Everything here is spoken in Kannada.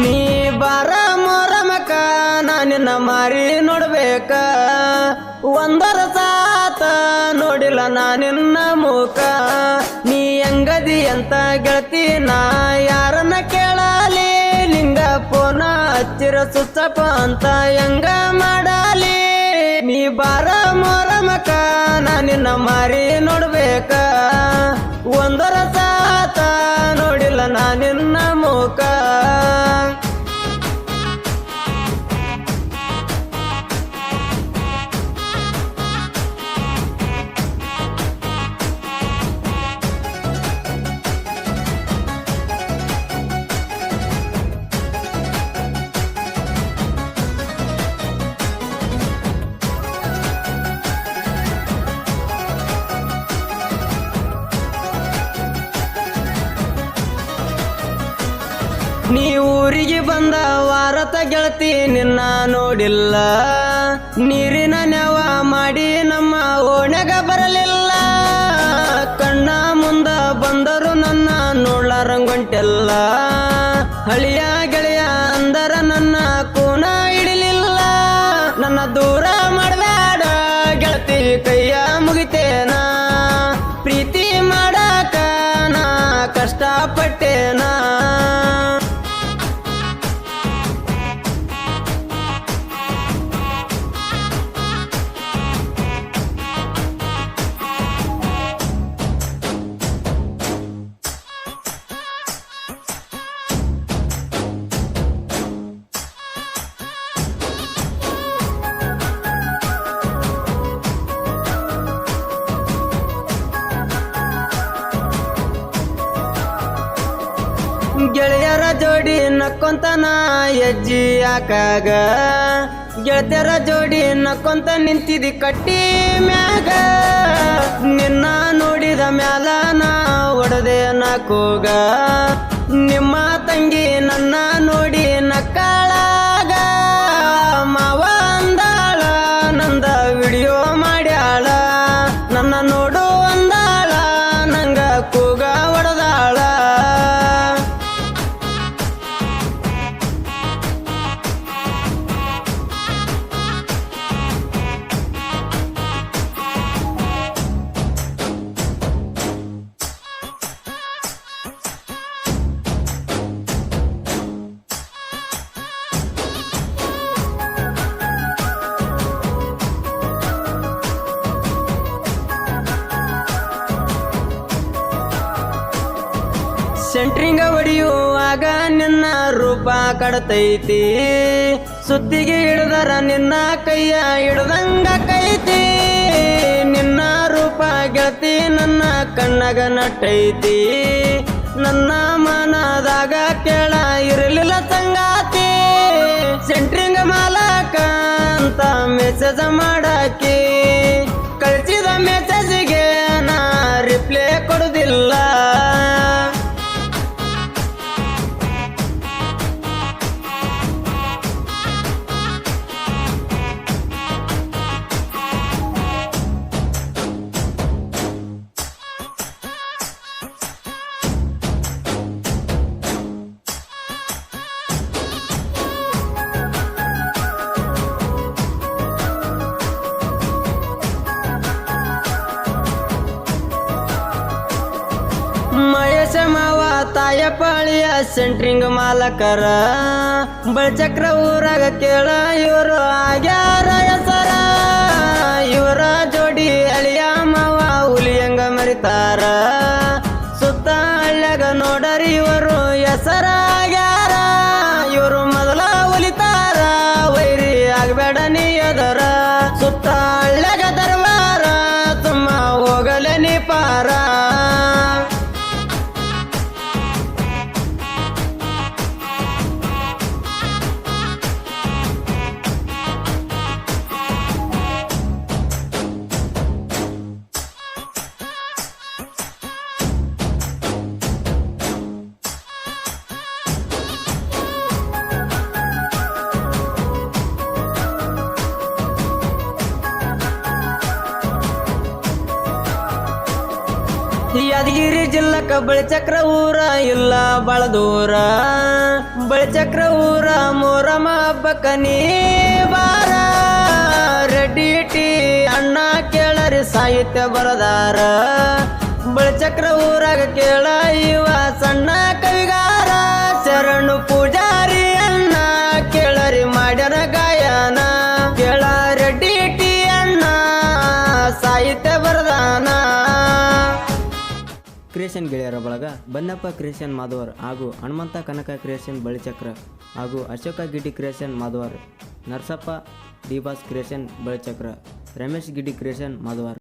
ನೀ ಬಾರ ಮೊರಮಕ ನಾ ನಿನ್ನ ಮಾರಿ ನೋಡ್ಬೇಕ. ಒಂದರ ಸಾತ ನೋಡಿಲ್ಲ ನಾ ನಿನ್ನ ಮುಖ ನೀ ಹೆಂಗದಿ ಅಂತ ಗೆಳತಿ, ನಾ ಯಾರನ್ನ ಕೇಳಲಿ? ನಿಂಗ ಪೋನ ಹಚ್ಚಿರ ಸುತ್ತಪ್ಪ ಅಂತ ಹೆಂಗ ಮಾಡಲಿ? ನೀ ಬಾರ ಮೊರಮಕ ನಾ ನಿನ್ನ ಮಾರಿ ನೋಡ್ಬೇಕ. ನೀ ಊರಿಗೆ ಬಂದ ವಾರತ ಗೆಳತಿ ನಿನ್ನ ನೋಡಿಲ್ಲ. ನೀರಿನ ನೆವ ಮಾಡಿ ನಮ್ಮ ಓಣೆಗ ಬರಲಿಲ್ಲ. ಕಣ್ಣ ಮುಂದ ಬಂದರು ನನ್ನ ನೋಡ್ಲಾರಂಗೊಂಟೆಲ್ಲ. ಹಳಿಯ ಗೆಳೆಯ ಅಂದರ ನನ್ನ ಕೂನ ಇಡಲಿಲ್ಲ ನನ್ನ ದೂರ ಮಾಡಬೇಡ ಗೆಳತಿ, ಕೈಯ ಮುಗಿತೇನ? ಕಷ್ಟಪಟ್ಟೇನಾ? ಗೆಳೆಯರ ಜೋಡಿ ನಕ್ಕೊಂತನ ಹೆಜ್ಜಿ ಹಾಕಾಗ. ಗೆಳತಿಯರ ಜೋಡಿ ನಕ್ಕೊಂತ ನಿಂತಿದಿ ಕಟ್ಟಿ ಮ್ಯಾಗ. ನಿನ್ನ ನೋಡಿದ ಮ್ಯಾಲ ನಾ ಒಡದೆ ನಾಕೋಗ ನಿಮ್ಮ ತಂಗಿ ನನ್ನ ನೋಡಿ ನಕ್ಕಾಳಾಗ ಸೆಂಟ್ರಿಂಗ ಹೊಡೆಯುವಾಗ ನಿನ್ನ ರೂಪ ಕಡತೈತಿ. ಸುತ್ತಿಗೆ ಹಿಡಿದರ ನಿನ್ನ ಕೈಯ ಹಿಡ್ದಂಗ ಕೈತಿ. ನಿನ್ನ ರೂಪ ಗೆಳತಿ ನನ್ನ ಕಣ್ಣಗ ನಟೈತಿ ನನ್ನ ಮನದಾಗ ಕೇಳ ಇರಲಿಲ್ಲ ಸಂಗಾತಿ. ಸೆಂಟ್ರಿಂಗ್ ಮಾಲಕ ಅಂತ ಮೆಸೇಜ್ ಮಾಡಾಕಿ ತಾಯ ಪಾಳಿಯ ಸೆಂಟ್ರಿಂಗ್ ಮಾಲಕರ ಬಳ್ಚಕ್ರ ಊರಾಗ ಕೇಳ, ಇವರು ಆಗ್ಯಾರ ಹೆಸರ ಇವರ ಜೋಡಿ ಅಳಿಯ ಮಾವ ಹುಲಿಯಂಗ ಮರಿತಾರ. ಸುತ್ತ ಹಳ್ಳ್ಯಾಗ ನೋಡರಿ ಇವರು ಹೆಸರಾಗ್ಯಾರ ಯಾದಗಿರಿ ಜಿಲ್ಲಕ ಬಳಿಚಕ್ರ ಊರ ಇಲ್ಲ ಬಳದೂರ ಬಳಿಚಕ್ರ ಊರ ಮೊರಮ ಹಬ್ಬಕ್ಕ ನೀ ಬಾರ. ರೆಡ್ಡಿ ಟಿ ಅಣ್ಣ ಕೇಳರಿ ಸಾಹಿತ್ಯ ಬರದಾರ. ಬಳಿಚಕ್ರ ಊರಾಗ ಕೇಳ ಇವ ಸಣ್ಣ ಕವಿಗಾರ. ಶರಣು ಪೂಜಾರಿ ಕ್ರಿಯೇಷನ್ ಗೆಳೆಯರ ಬಳಗ ಬನ್ನಪ್ಪ ಕ್ರಿಯೇಷನ್ ಮಾಧವರ್ ಹಾಗೂ ಹನುಮಂತ ಕನಕ ಕ್ರಿಯೇಷನ್ ಬಳಿಚಕ್ರ ಹಾಗೂ Ashoka Giddi creation Madhavar, Narasappa the boss creation Balichakra Ramesh Giddi creation Madhavar.